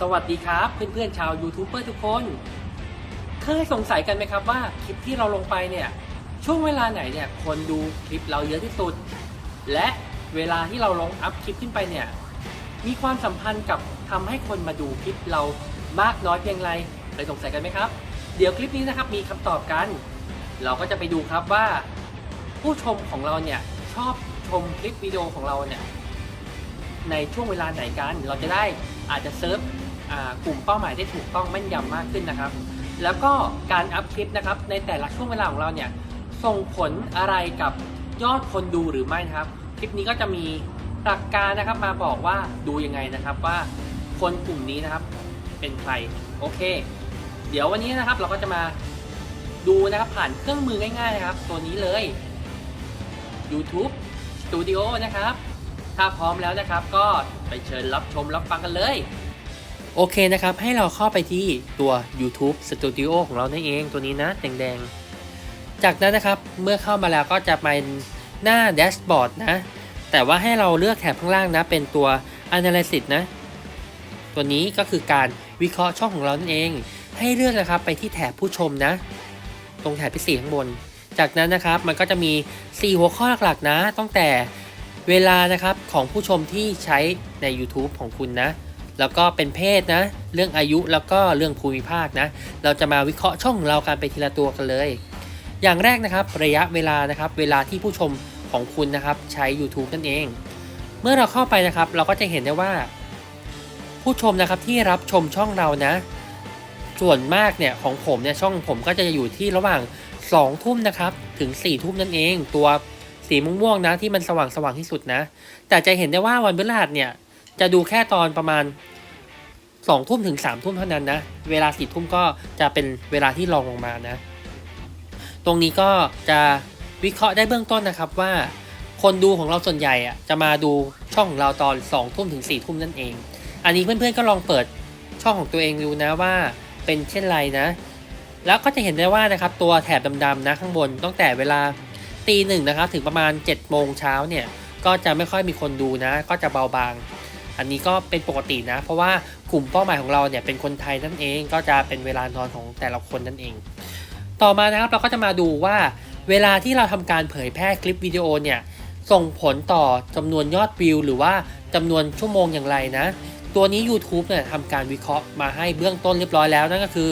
สวัสดีครับ เพื่อนๆชาวยูทูบเบอร์ทุกคน เคยสงสัยกันไหมครับว่าคลิปที่เราลงไปเนี่ย ช่วงเวลาไหนเนี่ยคนดูคลิปเราเยอะที่สุด และเวลาที่เราลงอัพคลิปขึ้นไปเนี่ย มีความสัมพันธ์กับทำให้คนมาดูคลิปเรามากน้อยเพียงไรเคยสงสัยกันไหมครับ เดี๋ยวคลิปนี้นะครับมีคำตอบกัน เราก็จะไปดูครับว่า ผู้ชมของเราเนี่ยชอบชมคลิปวิดีโอของเราเนี่ยในช่วงเวลาไหนกัน เราจะได้อาจจะเซิร์ฟ กลุ่มเป้าหมายได้ถูกต้องแม่นยำมากขึ้นนะครับ แล้วก็การอัพคลิปนะครับในแต่ละช่วงเวลาของเราเนี่ยส่งผลอะไรกับยอดคนดูหรือไม่นะครับ คลิปนี้ก็จะมีหลักการนะครับมาบอกว่าดูยังไงนะครับว่าคนกลุ่มนี้นะครับเป็นใครโอเค เดี๋ยววันนี้นะครับเราก็จะมาดูนะครับผ่านเครื่องมือง่ายๆนะครับ ตัวนี้เลย YouTube Studio นะครับ ถ้าพร้อมแล้วนะครับก็ไปเชิญรับชมรับฟังกันเลย โอเคนะครับ ให้เราเข้าไปที่ตัว YouTube Studio ของเรานั่นเองตัวนี้นะแดงๆ จากนั้นนะครับเมื่อเข้ามาแล้วก็จะเป็นหน้าแดชบอร์ดนะ แต่ว่าให้เราเลือกแถบข้างล่างนะ เป็นตัว Analysis นะ ตัวนี้ก็คือการวิเคราะห์ช่องของเรานั่นเอง ให้เลือกนะครับไปที่แถบผู้ชมนะ ตรงแถบที่สี่ข้างบน จากนั้นนะครับมันก็จะมี 4 หัวข้อหลักๆนะ ตั้งแต่เวลานะครับของผู้ชมที่ใช้ใน YouTube ของคุณนะ แล้วก็เป็นเพศนะ เรื่องอายุแล้วก็เรื่องภูมิภาคนะ เราจะมาวิเคราะห์ช่องเรากันไปทีละตัวกันเลย อย่างแรกนะครับระยะเวลานะครับ เวลาที่ผู้ชมของคุณนะครับใช้ YouTube นั่นเอง เมื่อเราเข้าไปนะครับ เราก็จะเห็นได้ว่า ผู้ชมนะครับที่รับชมช่องเรานะ ส่วนมากเนี่ยของผมเนี่ยช่องผมก็จะอยู่ที่ระหว่าง2ทุ่มนะครับถึง4ทุ่มนั่นเอง ตัวสีม่วงๆนะที่มันสว่างสว่างที่สุดนะ แต่จะเห็นได้ว่าวันพฤหัสเนี่ย จะดูแค่ตอนประมาณ2ทุ่มถึง3ทุ่มเท่านั้นนะ เวลา4ทุ่มก็จะเป็นเวลาที่รองลงมานะ ตรงนี้ก็จะวิเคราะห์ได้เบื้องต้นนะครับว่า คนดูของเราส่วนใหญ่อะจะมาดูช่องของเราตอน2ทุ่มถึง4ทุ่มนั่นเอง อันนี้เพื่อนๆก็ลองเปิดช่องของตัวเองดูนะว่าเป็นเช่นไรนะ แล้วก็จะเห็นได้ว่านะครับตัวแถบดำๆนะข้างบนตั้งแต่เวลาตีหนึ่งนะครับถึงประมาณ7จ็ดโมงเช้าเนี่ยก็จะไม่ค่อยมีคนดูนะ ก็จะเบาบาง อันนี้ก็เป็นปกตินะ เพราะว่ากลุ่มเป้าหมายของเราเนี่ยเป็นคนไทยนั่นเองก็จะเป็นเวลานอนของแต่ละคนนั่นเอง ต่อมานะครับเราก็จะมาดูว่า เวลาที่เราทำการเผยแพร่คลิปวิดีโอเนี่ยส่งผลต่อจำนวนยอดวิว หรือว่าจำนวนชั่วโมงอย่างไรนะ ตัวนี้ YouTube เนี่ยทำการวิเคราะห์มาให้เบื้องต้นเรียบร้อยแล้วนั่นก็คือ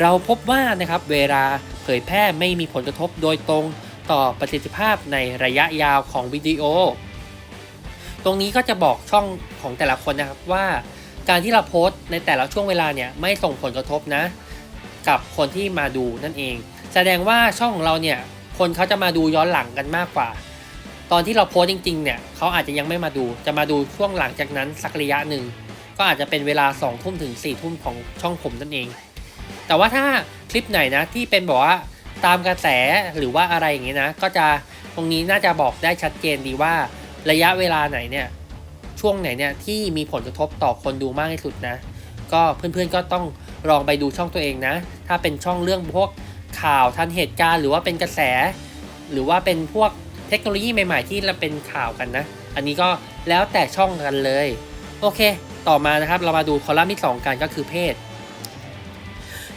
เราพบว่านะครับเวลาเผยแพร่ไม่มีผลกระทบโดยตรงต่อประสิทธิภาพในระยะยาวของวิดีโอ ตรงนี้ก็จะบอกช่องของแต่ละคนนะครับว่าการที่เราโพสต์ในแต่ละช่วงเวลาเนี่ยไม่ส่งผลกระทบนะ กับคนที่มาดูนั่นเอง แสดงว่าช่องของเราเนี่ยคนเขาจะมาดูย้อนหลังกันมากกว่า ตอนที่เราโพสต์จริงๆเนี่ยเขาอาจจะยังไม่มาดู จะมาดูช่วงหลังจากนั้นสักระยะหนึ่งก็อาจจะเป็นเวลา2ทุ่มถึง4ทุ่มของช่องผมนั่นเอง แต่ว่าถ้าคลิปไหนนะที่เป็นบอกว่าตามกระแสหรือว่าอะไรอย่างเงี้นะ ก็จะตรงนี้น่าจะบอกได้ชัดเจนดีว่า ระยะเวลาไหนเนี่ยช่วงไหนเนี่ยที่มีผลกระทบต่อคนดูมากที่สุดนะ ก็เพื่อนๆก็ต้องลองไปดูช่องตัวเองนะ ถ้าเป็นช่องเรื่องพวกข่าวทันเหตุการณ์ หรือว่าเป็นกระแส หรือว่าเป็นพวกเทคโนโลยีใหม่ ๆ ที่เราเป็นข่าวกันนะ อันนี้ก็แล้วแต่ช่องกันเลย โอเค ต่อมานะครับเรามาดูคอลัมน์ที่ 2 กันก็คือเพศ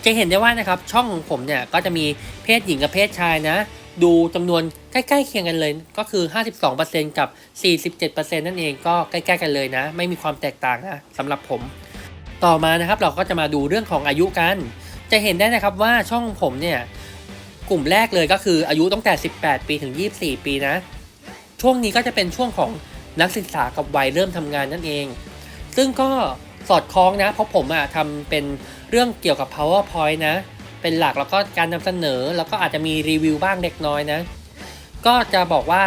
จะเห็นได้ว่านะครับช่องของผมเนี่ยก็จะมีเพศหญิงกับเพศชายนะ ดูจำนวน ใกล้ๆเคียงกันเลยก็คือ 52%กับ 47%นั่นเองก็ใกล้ๆกันเลยนะ ไม่มีความแตกต่างนะสำหรับผม ต่อมานะครับเราก็จะมาดูเรื่องของอายุกัน จะเห็นได้นะครับว่าช่องผมเนี่ยกลุ่มแรกเลยก็คืออายุตั้งแต่ 18 ปีถึง 24 ปีนะ ช่วงนี้ก็จะเป็นช่วงของนักศึกษากับวัยเริ่มทำงานนั่นเอง ซึ่งก็สอดคล้องนะ เพราะผมอะทำเป็นเรื่องเกี่ยวกับ powerpoint นะ เป็นหลักแล้วก็การนำเสนอ แล้วก็อาจจะมีรีวิวบ้างเล็กน้อยนะ ก็จะบอกว่า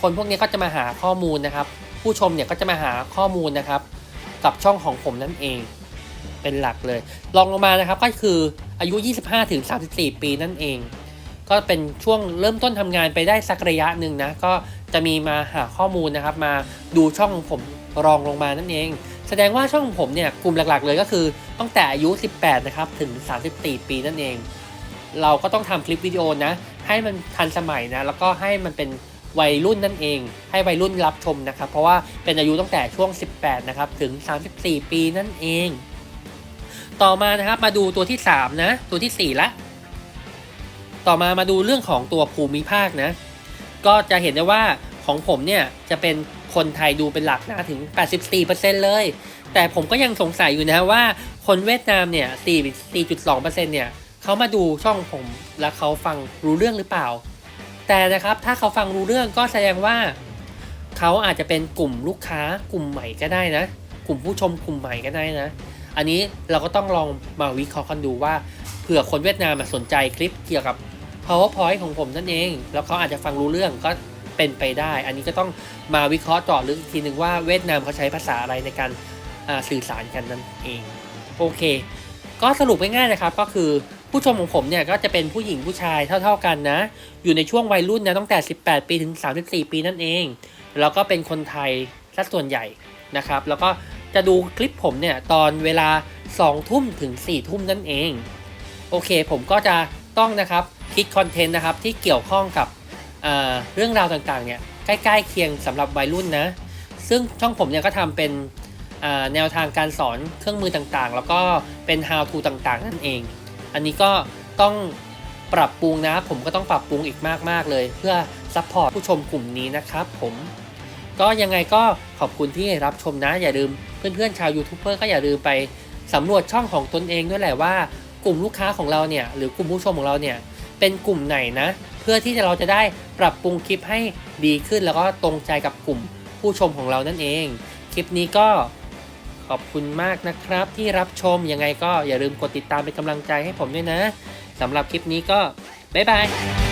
คนพวกนี้ก็จะมาหาข้อมูลนะครับ ผู้ชมเนี่ยก็จะมาหาข้อมูลนะครับ กับช่องของผมนั่นเอง เป็นหลักเลยลองลงมานะครับก็คืออายุ 25ถึง34 ปีนั่นเอง ก็เป็นช่วงเริ่มต้นทำงานไปได้สักระยะหนึ่งนะก็จะมีมาหาข้อมูลนะครับ มาดูช่องของผมรองลงมานั่นเอง แสดงว่าช่องของผมเนี่ยกลุ่มหลักๆ เลยก็คือตั้งแต่อายุ 18 นะครับ ถึง 34 ปีนั่นเอง เราก็ต้องทำคลิปวิดีโอนะ ให้มันทันสมัยนะแล้วก็ให้มันเป็นวัยรุ่นนั่นเอง ให้วัยรุ่นรับชมนะครับ เพราะว่าเป็นอายุตั้งแต่ช่วง 18 นะครับ ถึง 34 ปีนั่นเอง ต่อมานะครับมาดูตัวที่ 3 นะ ตัวทีสี่4 ละ ต่อมามาดูเรื่องของตัวภูมิภาคนะ ก็จะเห็นได้ว่าของผมเนี่ยจะเป็นคนไทยดูเป็นหลักนะถึง 84%เลย แต่ผมก็ยังสงสัยอยู่นะว่าคนเวียดนามเนี่ย 4.2%เนี่ย เขามาดูช่องผมแล้วเขาฟังรู้เรื่องหรือเปล่า แต่นะครับถ้าเขาฟังรู้เรื่องก็แสดงว่า เขาอาจจะเป็นกลุ่มลูกค้ากลุ่มใหม่ก็ได้นะ กลุ่มผู้ชมกลุ่มใหม่ก็ได้นะ อันนี้เราก็ต้องลองมาวิเคราะห์กันดูว่าเผื่อคนเวียดนามสนใจคลิปเกี่ยวกับ powerpoint ของผมนั่นเอง แล้วเขาอาจจะฟังรู้เรื่องก็เป็นไปได้ อันนี้ก็ต้องมาวิเคราะห์เจาะลึกอีกทีหนึ่งว่าเวียดนามเขาใช้ภาษาอะไรในการสื่อสารกันนั่นเอง โอเค ก็สรุปง่ายๆนะครับก็คือ ผู้ชมของผมเนี่ยก็จะเป็นผู้หญิงผู้ชายเท่า ๆกันนะ อยู่ในช่วงวัยรุ่นนะตั้งแต่ 18 ปีถึง 34 ปีนั่นเอง แล้วก็เป็นคนไทยสัดส่วนใหญ่นะครับ แล้วก็จะดูคลิปผมเนี่ยตอนเวลา 2 ทุ่มถึง 4 ทุ่มนั่นเอง โอเคผมก็จะต้องนะครับคิดคอนเทนต์นะครับที่เกี่ยวข้องกับอ่าเรื่องราวต่างๆเนี่ยใกล้ๆเคียงสำหรับวัยรุ่นนะ ซึ่งช่องผมเนี่ยก็ทำเป็นแนวทางการสอนเครื่องมือต่างๆ แล้วก็เป็น how to ต่างๆ นั่นเอง อันนี้ก็ต้องปรับปรุงนะ ผมก็ต้องปรับปรุงอีกมากๆเลย เพื่อซัพพอร์ตผู้ชมกลุ่มนี้นะครับผมก็ยังไงก็ขอบคุณที่รับชมนะ อย่าลืมเพื่อนๆชาวยูทูบเบอร์ก็อย่าลืมไปสำรวจช่องของตนเองด้วยแหละว่า กลุ่มลูกค้าของเราเนี่ยหรือกลุ่มผู้ชมของเราเนี่ยเป็นกลุ่มไหนนะ เพื่อที่เราจะได้ปรับปรุงคลิปให้ดีขึ้นแล้วก็ตรงใจกับกลุ่มผู้ชมของเรานั่นเอง คลิปนี้ก็ ขอบคุณมากนะครับ ที่รับชมยังไงก็อย่าลืมกดติดตามเป็นกำลังใจให้ผมด้วยนะสำหรับคลิปนี้ก็บ๊ายบาย